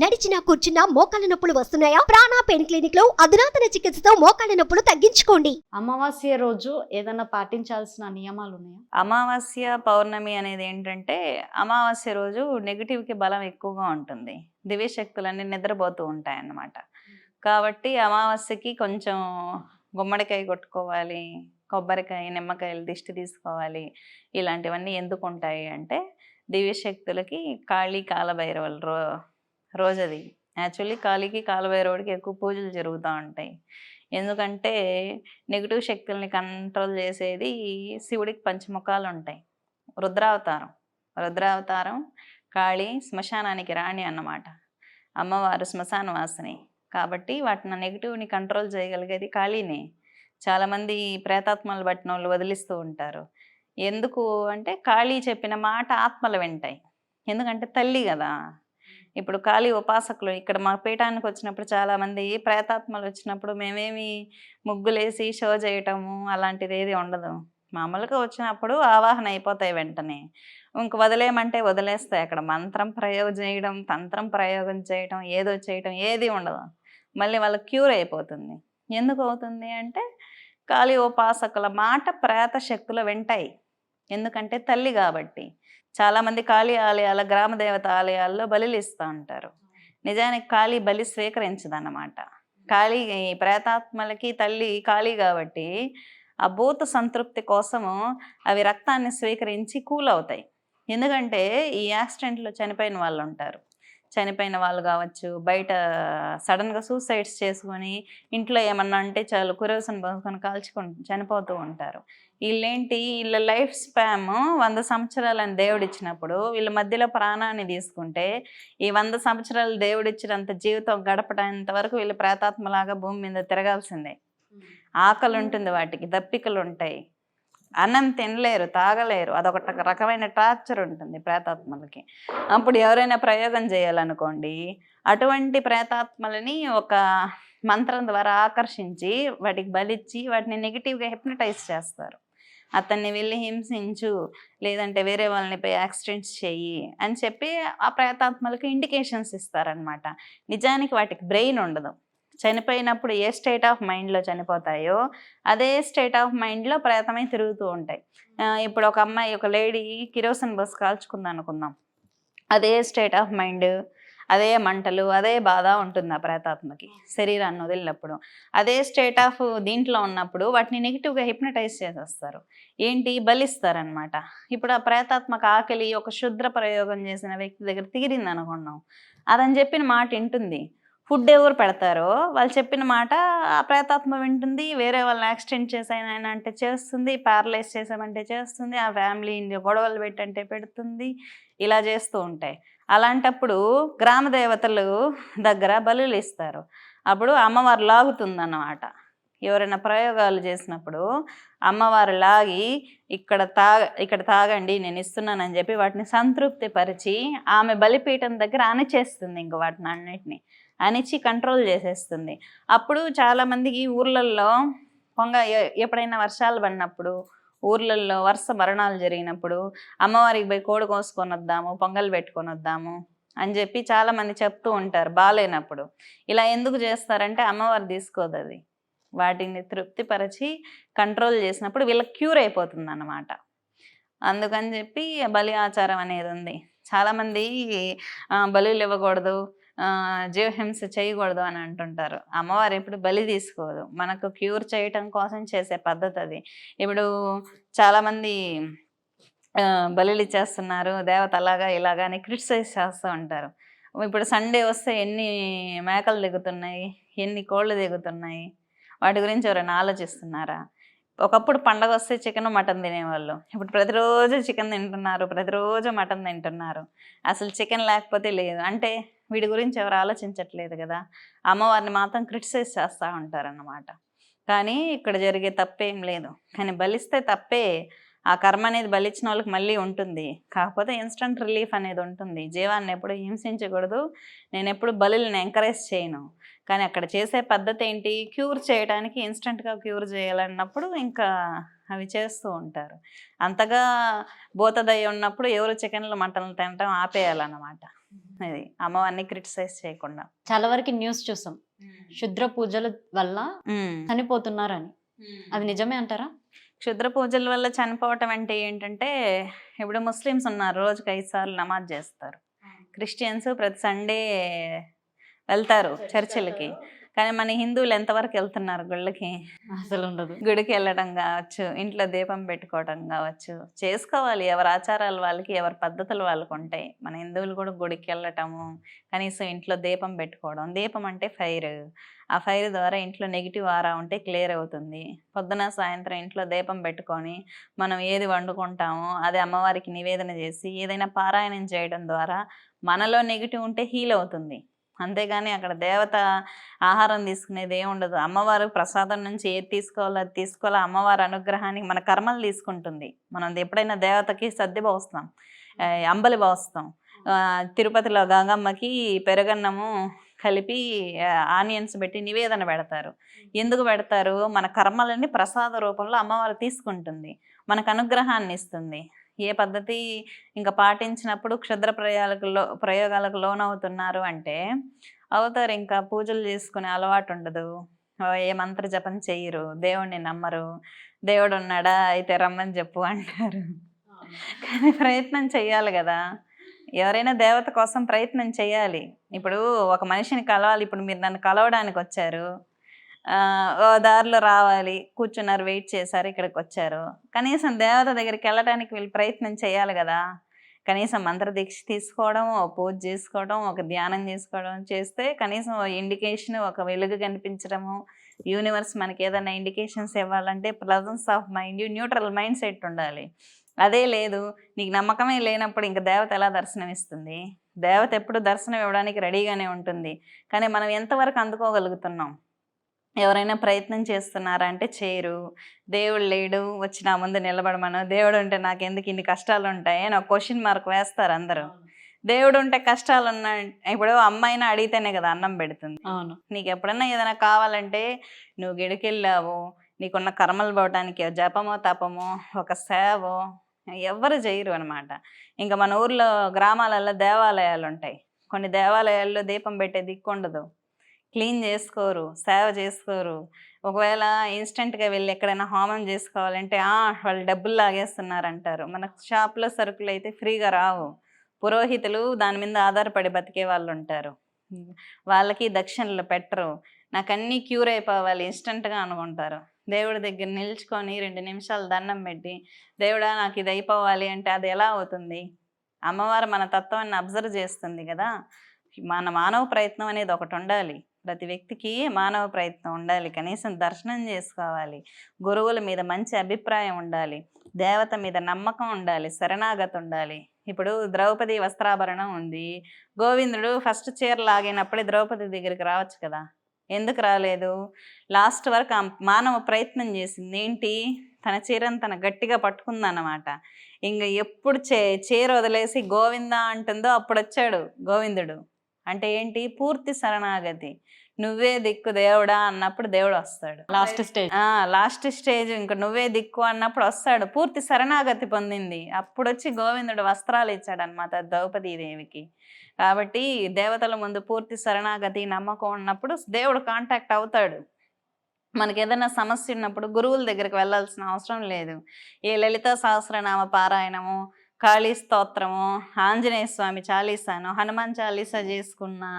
నడిచినా కూర్చున్నా మోకాళ్ళ నొప్పులు వస్తున్నాయా? ప్రాణా పెయిన్ క్లినిక్లో అధునాతన చికిత్సతో మోకాళ్ళ నొప్పులు తగ్గించుకోండి. అమావాస్య రోజు ఏదైనా పాటించాల్సిన నియమాలు ఉన్నాయా? అమావాస్య పౌర్ణమి అనేది ఏంటంటే అమావాస్య రోజు నెగిటివ్కి బలం ఎక్కువగా ఉంటుంది. దివ్యశక్తులన్నీ నిద్రపోతూ ఉంటాయి అన్నమాట కాబట్టి అమావాస్యకి కొంచెం గుమ్మడికాయ కొట్టుకోవాలి కొబ్బరికాయ నిమ్మకాయలు దిష్టి తీసుకోవాలి. ఇలాంటివన్నీ ఎందుకు ఉంటాయి అంటే దివ్యశక్తులకి కాళీ కాలభైరవుల రో రోజు అది యాక్చువల్లీ కాళీకి కాలభైరవుడికి ఎక్కువ పూజలు జరుగుతూ ఉంటాయి. ఎందుకంటే నెగిటివ్ శక్తుల్ని కంట్రోల్ చేసేది శివుడికి పంచముఖాలు ఉంటాయి రుద్రావతారం. రుద్రావతారం కాళీ శ్మశానానికి రాణి అన్నమాట. అమ్మవారు శ్మశాన వాసిని కాబట్టి వాటిని నెగిటివ్ని కంట్రోల్ చేయగలిగేది కాళీనే. చాలామంది ప్రేతాత్మలు పట్టిన వాళ్ళు వదిలిస్తూ ఉంటారు. ఎందుకు అంటే కాళీ చెప్పిన మాట ఆత్మలు వింటాయి. ఎందుకంటే తల్లి కదా. ఇప్పుడు ఖాళీ ఉపాసకులు ఇక్కడ మా పీఠానికి వచ్చినప్పుడు చాలామంది ప్రేతాత్మలు వచ్చినప్పుడు మేమేమి ముగ్గులేసి షో చేయటము అలాంటిది ఏది ఉండదు. మామూలుగా వచ్చినప్పుడు ఆవాహన అయిపోతాయి వెంటనే. ఇంక వదిలేయమంటే వదిలేస్తాయి అక్కడ. మంత్రం ప్రయోగం చేయడం తంత్రం ప్రయోగం చేయడం ఏదో చేయడం ఏది ఉండదు. మళ్ళీ వాళ్ళకి క్యూర్ అయిపోతుంది. ఎందుకు అవుతుంది అంటే కాళీ ఉపాసకుల మాట ప్రేత శక్తులు వింటాయి. ఎందుకంటే తల్లి కాబట్టి. చాలామంది కాళీ ఆలయాల గ్రామ దేవత ఆలయాల్లో బలిలు ఇస్తూ ఉంటారు. నిజానికి కాళీ బలి స్వీకరించదన్నమాట. కాళీ ప్రేతాత్మలకి తల్లి కాళీ కాబట్టి ఆ భూత సంతృప్తి కోసము అవి రక్తాన్ని స్వీకరించి కూల్ అవుతాయి ఎందుకంటే ఈ యాక్సిడెంట్లో చనిపోయిన వాళ్ళు ఉంటారు. చనిపోయిన వాళ్ళు కావచ్చు బయట సడన్గా సూసైడ్స్ చేసుకొని ఇంట్లో ఏమన్నా అంటే చాలు కురోసన్ పోసుకొని కాల్చుకొని చనిపోతూ ఉంటారు. వీళ్ళేంటి వీళ్ళ లైఫ్ స్పామ్ వంద సంవత్సరాలని దేవుడు ఇచ్చినప్పుడు వీళ్ళ మధ్యలో ప్రాణాన్ని తీసుకుంటే ఈ వంద సంవత్సరాలు దేవుడు ఇచ్చినంత జీవితం గడపడంత వరకు వీళ్ళు ప్రేతాత్మలాగా భూమి మీద తిరగాల్సిందే. ఆకలి ఉంటుంది వాటికి దప్పికలు ఉంటాయి అన్నం తినలేరు తాగలేరు. అదొక రకమైన టార్చర్ ఉంటుంది ప్రేతాత్మలకి. అప్పుడు ఎవరైనా ప్రయోగం చేయాలనుకోండి అటువంటి ప్రేతాత్మలని ఒక మంత్రం ద్వారా ఆకర్షించి వాటికి బలిచ్చి వాటిని నెగిటివ్గా హిప్నటైజ్ చేస్తారు. అతన్ని వెళ్ళి హింసించు లేదంటే వేరే వాళ్ళని పోయి యాక్సిడెంట్స్ చెయ్యి అని చెప్పి ఆ ప్రేతాత్మలకి ఇండికేషన్స్ ఇస్తారనమాట నిజానికి వాటికి బ్రెయిన్ ఉండదు. చనిపోయినప్పుడు ఏ స్టేట్ ఆఫ్ మైండ్లో చనిపోతాయో అదే స్టేట్ ఆఫ్ మైండ్లో ప్రేతమై తిరుగుతూ ఉంటాయి. ఇప్పుడు ఒక అమ్మాయి ఒక లేడీ కిరోసిన్ బస్ కాల్చుకుంది అనుకుందాం అదే స్టేట్ ఆఫ్ మైండ్ అదే మంటలు అదే బాధ ఉంటుంది ఆ ప్రేతాత్మకి శరీరాన్ని వదిలినప్పుడు. అదే స్టేట్ ఆఫ్ దీంట్లో ఉన్నప్పుడు వాటిని నెగిటివ్గా హిప్నటైజ్ చేసేస్తారు. ఏంటి? బలిస్తారనమాట ఇప్పుడు ఆ ప్రేతాత్మక ఆకలి ఒక శుద్ర ప్రయోగం చేసిన వ్యక్తి దగ్గర తీరింది అనుకున్నాం అదని చెప్పిన మాట వింటుంది. ఫుడ్ ఎవరు పెడతారో వాళ్ళు చెప్పిన మాట ఆ ప్రేతాత్మ వింటుంది. వేరే వాళ్ళని యాక్సిడెంట్ చేసాయన అంటే చేస్తుంది ప్యారలైజ్ చేసామంటే చేస్తుంది ఆ ఫ్యామిలీ గొడవలు పెట్టంటే పెడుతుంది. ఇలా చేస్తూ ఉంటాయి. అలాంటప్పుడు గ్రామ దేవతలు దగ్గర బలులు ఇస్తారు. అప్పుడు అమ్మవారు లాగుతుంది అన్నమాట ఎవరైనా ప్రయోగాలు చేసినప్పుడు అమ్మవారు లాగి ఇక్కడ తాగ ఇక్కడ తాగండి నేను ఇస్తున్నానని చెప్పి వాటిని సంతృప్తి పరిచి ఆమె బలిపీఠం దగ్గర అణిచేస్తుంది ఇంక వాటిని అన్నిటిని. అణిచి కంట్రోల్ చేసేస్తుంది. అప్పుడు చాలామందికి ఊర్లల్లో పొంగ ఎ- ఎప్పుడైనా వర్షాలు పడినప్పుడు ఊర్లలో వరుస మరణాలు జరిగినప్పుడు అమ్మవారికి పోయి కోడి కోసుకొని వద్దాము పొంగల్ పెట్టుకొని వద్దాము అని చెప్పి చాలామంది చెప్తూ ఉంటారు బాగాలేనప్పుడు ఇలా ఎందుకు చేస్తారంటే అమ్మవారు తీసుకోదు అది వాటిని తృప్తిపరచి కంట్రోల్ చేసినప్పుడు వీళ్ళకి క్యూర్ అయిపోతుంది అన్నమాట అందుకని చెప్పి బలి ఆచారం అనేది ఉంది. చాలామంది బలులు ఇవ్వకూడదు జీవహింస చేయకూడదు అని అంటుంటారు. అమ్మవారు ఎప్పుడు బలి తీసుకోదు. మనకు క్యూర్ చేయటం కోసం చేసే పద్ధతి అది ఇప్పుడు చాలామంది బలిలు ఇచ్చేస్తున్నారు దేవత అలాగా ఇలాగా అని క్రిటిసైజ్ చేస్తూ ఉంటారు. ఇప్పుడు సండే వస్తే ఎన్ని మేకలు దిగుతున్నాయి ఎన్ని కోళ్ళు దిగుతున్నాయి వాటి గురించి ఎవరైనా ఆలోచిస్తున్నారా? ఒకప్పుడు పండగ వస్తే చికెన్ మటన్ తినేవాళ్ళు. ఇప్పుడు ప్రతిరోజు చికెన్ తింటున్నారు ప్రతిరోజు మటన్ తింటున్నారు. అసలు చికెన్ లేకపోతే లేదు. అంటే వీడి గురించి ఎవరు ఆలోచించట్లేదు కదా. అమ్మవారిని మాత్రం క్రిటిసైజ్ చేస్తూ ఉంటారన్నమాట. కానీ ఇక్కడ జరిగే తప్పేం లేదు. కానీ బలిస్తే తప్పే ఆ కర్మ అనేది బలిచ్చిన వాళ్ళకి మళ్ళీ ఉంటుంది. కాకపోతే ఇన్స్టంట్ రిలీఫ్ అనేది ఉంటుంది. జీవాన్ని ఎప్పుడు హింసించకూడదు. నేను ఎప్పుడు బలుల్ని ఎంకరేజ్ చేయను. కానీ అక్కడ చేసే పద్ధతి ఏంటి? క్యూర్ చేయడానికి ఇన్స్టంట్గా క్యూర్ చేయాలన్నప్పుడు ఇంకా అవి చేస్తూ ఉంటారు. అంతగా బోతదయ్య ఉన్నప్పుడు ఎవరు చికెన్లు మటన్లు తినటం ఆపేయాలన్నమాట. అది అమ్మవారిని క్రిటిసైజ్ చేయకుండా. చాలా వరకు న్యూస్ చూసాం. క్షుద్ర పూజల వల్ల చనిపోతున్నారని. అది నిజమే అంటారా? క్షుద్ర పూజల వల్ల చనిపోవటం అంటే ఏంటంటే ఇప్పుడు ముస్లిమ్స్ ఉన్నారు రోజుకి ఐదు సార్లు నమాజ్ చేస్తారు. క్రిస్టియన్స్ ప్రతి సండే వెళ్తారు చర్చిలకి. కానీ మన హిందువులు ఎంతవరకు వెళ్తున్నారు గుళ్ళకి? అసలు ఉండదు. గుడికి వెళ్ళడం కావచ్చు ఇంట్లో దీపం పెట్టుకోవడం కావచ్చు చేసుకోవాలి. ఎవరి ఆచారాలు వాళ్ళకి ఎవరి పద్ధతులు వాళ్ళకు ఉంటాయి. మన హిందువులు కూడా గుడికి వెళ్ళటము కనీసం ఇంట్లో దీపం పెట్టుకోవడం. దీపం అంటే ఫైర్. ఆ ఫైర్ ద్వారా ఇంట్లో నెగిటివ్ ఆరా ఉంటే క్లియర్ అవుతుంది. పొద్దున సాయంత్రం ఇంట్లో దీపం పెట్టుకొని మనం ఏది వండుకుంటామో అది అమ్మవారికి నివేదన చేసి ఏదైనా పారాయణం చేయడం ద్వారా మనలో నెగిటివ్ ఉంటే హీల్ అవుతుంది. అంతేగాని అక్కడ దేవత ఆహారం తీసుకునేది ఏమి ఉండదు. అమ్మవారు ప్రసాదం నుంచి ఏది తీసుకోవాలో అది తీసుకోవాలో. అమ్మవారి అనుగ్రహానికి మన కర్మలు తీసుకుంటుంది. మనం ఎప్పుడైనా దేవతకి సర్ది పోస్తాం ఆ, అంబలి పోస్తాం ఆ, తిరుపతిలో గంగమ్మకి పెరగన్నము కలిపి ఆనియన్స్ పెట్టి నివేదన పెడతారు. ఎందుకు పెడతారు? మన కర్మలని ప్రసాద రూపంలో అమ్మవారు తీసుకుంటుంది. మనకు అనుగ్రహాన్ని ఇస్తుంది. ఏ పద్ధతి ఇంకా పాటించినప్పుడు క్షుద్ర ప్రయోగాలకు లో ప్రయోగాలకు లోనవుతున్నారు అంటే అవుతారు ఇంకా పూజలు చేసుకునే అలవాటు ఉండదు ఏ మంత్ర జపం చెయ్యరు దేవుణ్ణి నమ్మరు దేవుడు ఉన్నాడా అయితే రమ్మని చెప్పు అంటారు. కానీ ప్రయత్నం చెయ్యాలి కదా ఎవరైనా దేవత కోసం ప్రయత్నం చేయాలి ఇప్పుడు ఒక మనిషిని కలవాలి ఇప్పుడు మీరు నన్ను కలవడానికి వచ్చారు దారిలో రావాలి కూర్చున్నారు వెయిట్ చేశారు ఇక్కడికి వచ్చారు కనీసం దేవత దగ్గరికి వెళ్ళడానికి వీళ్ళు ప్రయత్నం చేయాలి కదా. కనీసం మంత్రదీక్ష తీసుకోవడం ఒక పూజ చేసుకోవడం ఒక ధ్యానం చేసుకోవడం చేస్తే కనీసం ఇండికేషన్ ఒక వెలుగు కనిపించడము యూనివర్స్ మనకి ఏదైనా ఇండికేషన్స్ ఇవ్వాలంటే presence of mind neutral mind set ఉండాలి. అదే లేదు నీకు నమ్మకమే లేనప్పుడు ఇంకా దేవత ఎలా దర్శనం ఇస్తుంది దేవత ఎప్పుడు దర్శనం ఇవ్వడానికి రెడీగానే ఉంటుంది. కానీ మనం ఎంతవరకు అందుకోగలుగుతున్నాం? ఎవరైనా ప్రయత్నం చేస్తున్నారా అంటే చేయరు. దేవుడు లేడు వచ్చి నా ముందు నిలబడమను. దేవుడు ఉంటే నాకు ఎందుకు ఇన్ని కష్టాలు ఉంటాయి అని ఒక క్వశ్చన్ మార్క్ వేస్తారు అందరూ. దేవుడు ఉంటే కష్టాలు ఉన్నా ఇప్పుడు అమ్మాయిని అడిగితేనే కదా అన్నం పెడుతుంది. అవును. నీకు ఎప్పుడన్నా ఏదైనా కావాలంటే నువ్వు గిడికెళ్ళావు నీకున్న కర్మలు పోవడానికి జపమో తపమో ఒక సేవో ఎవ్వరు చేయరు అనమాట ఇంకా మన ఊర్లో గ్రామాలలో దేవాలయాలు ఉంటాయి కొన్ని దేవాలయాల్లో దీపం పెట్టే దిక్కు ఉండదు క్లీన్ చేసుకోరు సేవ చేసుకోరు. ఒకవేళ ఇన్స్టెంట్గా వెళ్ళి ఎక్కడైనా హోమం చేసుకోవాలంటే వాళ్ళు డబ్బులు లాగేస్తున్నారంటారు. మన షాప్లో సరుకులు అయితే ఫ్రీగా రావు. పురోహితులు దాని మీద ఆధారపడి బతికే వాళ్ళు ఉంటారు వాళ్ళకి దక్షిణలు పెట్టరు. నాకు అన్నీ క్యూర్ అయిపోవాలి ఇన్స్టెంట్గా అనుకుంటారు. దేవుడి దగ్గర నిల్చుకొని రెండు నిమిషాలు దండం పెట్టి దేవుడా నాకు ఇది అయిపోవాలి అంటే అది ఎలా అవుతుంది? అమ్మవారు మన తత్వాన్ని అబ్జర్వ్ చేస్తుంది కదా! మన మానవ ప్రయత్నం అనేది ఒకటి ఉండాలి. ప్రతి వ్యక్తికి మానవ ప్రయత్నం ఉండాలి. కనీసం దర్శనం చేసుకోవాలి. గురువుల మీద మంచి అభిప్రాయం ఉండాలి. దేవత మీద నమ్మకం ఉండాలి. శరణాగతి ఉండాలి. ఇప్పుడు ద్రౌపది వస్త్రాభరణం ఉంది. గోవిందుడు ఫస్ట్ చీర లాగినప్పుడే ద్రౌపది దగ్గరికి రావచ్చు కదా. ఎందుకు రాలేదు? లాస్ట్ వరకు ఆ మానవ ప్రయత్నం చేసింది ఏంటి? తన చీరను తన గట్టిగా పట్టుకుందన్నమాట. ఇంక ఎప్పుడు చే చీర వదిలేసి గోవింద అంటుందో అప్పుడు వచ్చాడు గోవిందుడు. అంటే ఏంటి? పూర్తి శరణాగతి. నువ్వే దిక్కు దేవుడా అన్నప్పుడు దేవుడు వస్తాడు. లాస్ట్ స్టేజ్ ఆ లాస్ట్ స్టేజ్ ఇంక నువ్వే దిక్కు అన్నప్పుడు వస్తాడు. పూర్తి శరణాగతి పొందింది. అప్పుడు వచ్చి గోవిందుడు వస్త్రాలు ఇచ్చాడు అనమాట దేవికి. కాబట్టి దేవతల ముందు పూర్తి శరణాగతి నమ్మకం ఉన్నప్పుడు దేవుడు కాంటాక్ట్ అవుతాడు. మనకి ఏదైనా సమస్య ఉన్నప్పుడు గురువుల దగ్గరికి వెళ్ళాల్సిన అవసరం లేదు. ఏ లలిత సహస్రనామ పారాయణము కాళీ స్తోత్రము ఆంజనేయ స్వామి చాలీసాను హనుమాన్ చాలీసా చేసుకున్నా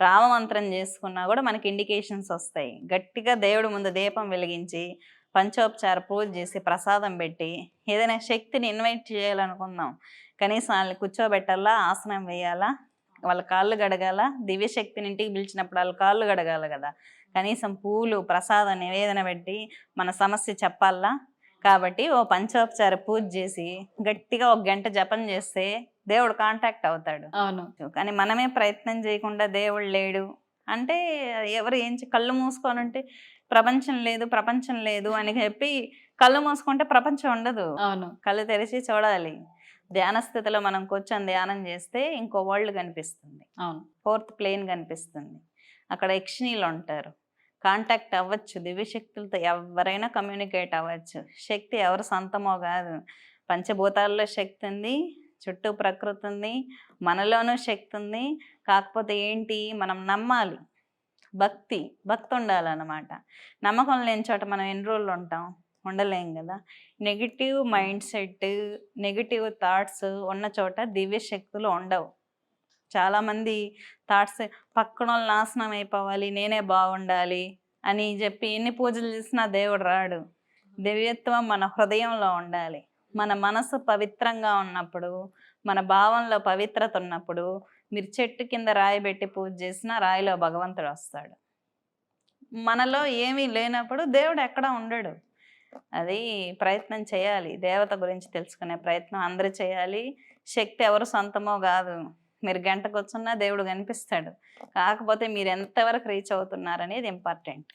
రామమంత్రం చేసుకున్నా కూడా మనకి ఇండికేషన్స్ వస్తాయి. గట్టిగా దేవుడి ముందు దీపం వెలిగించి పంచోపచార పూజ చేసి ప్రసాదం పెట్టి ఏదైనా శక్తిని ఇన్వైట్ చేయాలనుకుందాం. కనీసం వాళ్ళని కూర్చోబెట్టాలా ఆసనం వేయాలా వాళ్ళ కాళ్ళు గడగాల దివ్యశక్తిని ఇంటికి పిలిచినప్పుడు వాళ్ళ కాళ్ళు గడగాల కదా. కనీసం పూలు ప్రసాదం నివేదన పెట్టి మన సమస్య చెప్పాలా కాబట్టి ఓ పంచోపచార పూజ చేసి గట్టిగా ఒక గంట జపం చేస్తే దేవుడు కాంటాక్ట్ అవుతాడు. అవును. కానీ మనమే ప్రయత్నం చేయకుండా దేవుడు లేడు. అంటే ఎవరు ఏం కళ్ళు మూసుకొని ఉంటే ప్రపంచం లేదు ప్రపంచం లేదు అని చెప్పి కళ్ళు మూసుకుంటే ప్రపంచం ఉండదు. అవును. కళ్ళు తెరిచి చూడాలి. ధ్యాన స్థితిలో మనం కూర్చొని ధ్యానం చేస్తే ఇంకో వరల్డ్ కనిపిస్తుంది. అవును. ఫోర్త్ ప్లేన్ కనిపిస్తుంది. అక్కడ యక్షిణీలు ఉంటారు. కాంటాక్ట్ అవ్వచ్చు. దివ్యశక్తులతో ఎవరైనా కమ్యూనికేట్ అవ్వచ్చు. శక్తి ఎవరు సొంతమో కాదు. పంచభూతాల్లో శక్తి ఉంది చుట్టూ ప్రకృతి ఉంది మనలోనూ శక్తి ఉంది. కాకపోతే ఏంటి? మనం నమ్మాలి. భక్తి భక్తి ఉండాలన్నమాట. నమ్మకం లేని చోట మనం ఎన్ని రోజులు ఉంటాం? ఉండలేం కదా. Negative mind set negative thoughts ఉన్న చోట దివ్య శక్తులు ఉండవు. చాలామంది థాట్స్ పక్కన వాళ్ళు నాశనం అయిపోవాలి నేనే బాగుండాలి అని చెప్పి ఎన్ని పూజలు చేసినా దేవుడు రాడు. దివ్యత్వం మన హృదయంలో ఉండాలి. మన మనసు పవిత్రంగా ఉన్నప్పుడు మన భావంలో పవిత్రత ఉన్నప్పుడు మీరు చెట్టు కింద రాయి పెట్టి పూజ చేసినా రాయిలో భగవంతుడు వస్తాడు. మనలో ఏమీ లేనప్పుడు దేవుడు ఎక్కడ ఉండడు. అది ప్రయత్నం చేయాలి. దేవత గురించి తెలుసుకునే ప్రయత్నం అందరూ చేయాలి. శక్తి ఎవరు సొంతమో కాదు. మీరు గంటకు వచ్చున్నా దేవుడు కనిపిస్తాడు. కాకపోతే మీరు ఎంతవరకు రీచ్ అవుతున్నారనేది ఇంపార్టెంట్.